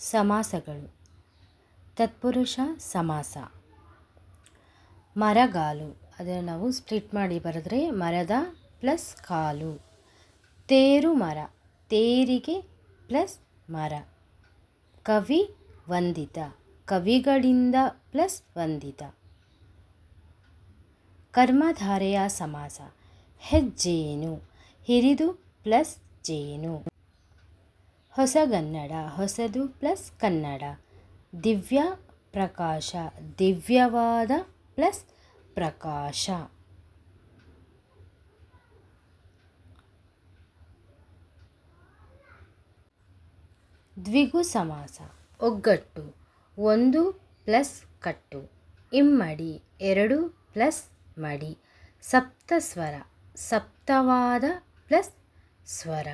ಸಮಾಸಗಳು. ತತ್ಪುರುಷ ಸಮಾಸ. ಮರಗಾಲು. ಅದನ್ನು ನಾವು ಸ್ಪ್ಲಿಟ್ ಮಾಡಿ ಬರೆದ್ರೆ ಮರದ ಪ್ಲಸ್ ಕಾಲು. ತೇರು ಮರ. ತೇರಿಗೆ ಪ್ಲಸ್ ಮರ. ಕವಿ ವಂದಿತ. ಕವಿಗಳಿಂದ ಪ್ಲಸ್ ವಂದಿತ. ಕರ್ಮಧಾರೆಯ ಸಮಾಸ. ಹೆಜ್ಜೇನು ಹಿರಿದು ಪ್ಲಸ್ ಜೇನು. ಹೊಸಗನ್ನಡ ಹೊಸದು ಪ್ಲಸ್ ಕನ್ನಡ. ದಿವ್ಯ ಪ್ರಕಾಶ, ದಿವ್ಯವಾದ ಪ್ಲಸ್ ಪ್ರಕಾಶ. ದ್ವಿಗು ಸಮಾಸ, ಒಗ್ಗಟ್ಟು, ಒಂದು ಪ್ಲಸ್ ಕಟ್ಟು, ಇಮ್ಮಡಿ, ಎರಡು ಪ್ಲಸ್ ಮಡಿ ಸಪ್ತಸ್ವರ ಸಪ್ತವಾದ ಪ್ಲಸ್ ಸ್ವರ.